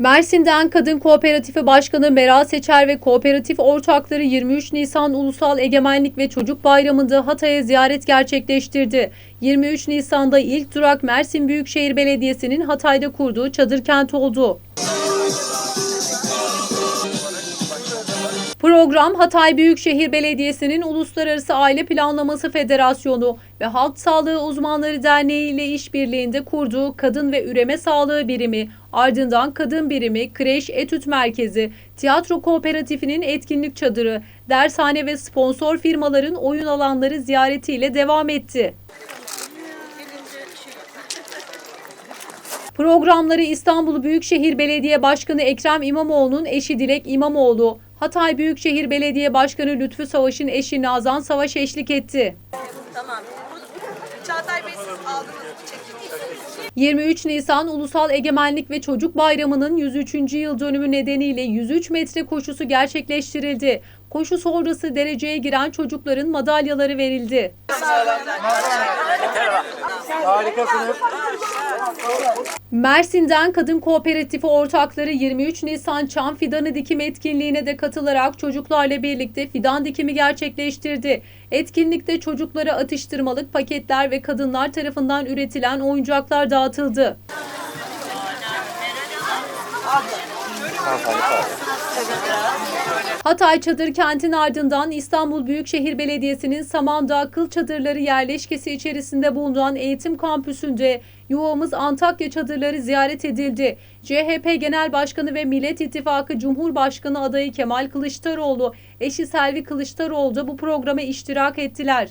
Mersin'den Kadın Kooperatifi Başkanı Meral Seçer ve kooperatif ortakları 23 Nisan Ulusal Egemenlik ve Çocuk Bayramı'nda Hatay'a ziyaret gerçekleştirdi. 23 Nisan'da ilk durak Mersin Büyükşehir Belediyesi'nin Hatay'da kurduğu çadır kent oldu. Program Hatay Büyükşehir Belediyesi'nin Uluslararası Aile Planlaması Federasyonu ve Halk Sağlığı Uzmanları Derneği ile işbirliğinde kurduğu Kadın ve Üreme Sağlığı Birimi, ardından Kadın Birimi, Kreş Etüt Merkezi, Tiyatro Kooperatifinin etkinlik çadırı, dershane ve sponsor firmaların oyun alanları ziyaretiyle devam etti. Programları İstanbul Büyükşehir Belediye Başkanı Ekrem İmamoğlu'nun eşi Dilek İmamoğlu, Hatay Büyükşehir Belediye Başkanı Lütfü Savaş'ın eşi Nazan Savaş eşlik etti. Tamam. Çağatay Bey siz aldınız bu çekimi. 23 Nisan Ulusal Egemenlik ve Çocuk Bayramı'nın 103. yıl dönümü nedeniyle 103 metre koşusu gerçekleştirildi. Koşu sonrası dereceye giren çocukların madalyaları verildi. Harikasınız. Mersin'den Kadın Kooperatifi ortakları 23 Nisan Çam Fidanı Dikim etkinliğine de katılarak çocuklarla birlikte fidan dikimi gerçekleştirdi. Etkinlikte çocuklara atıştırmalık paketler ve kadınlar tarafından üretilen oyuncaklar dağıtıldı. Hatay Çadır Kent'in ardından İstanbul Büyükşehir Belediyesi'nin Samandağ Kıl Çadırları yerleşkesi içerisinde bulunan eğitim kampüsünde Yuvamız Antakya Çadırları ziyaret edildi. CHP Genel Başkanı ve Millet İttifakı Cumhurbaşkanı adayı Kemal Kılıçdaroğlu, eşi Selvi Kılıçdaroğlu da bu programa iştirak ettiler.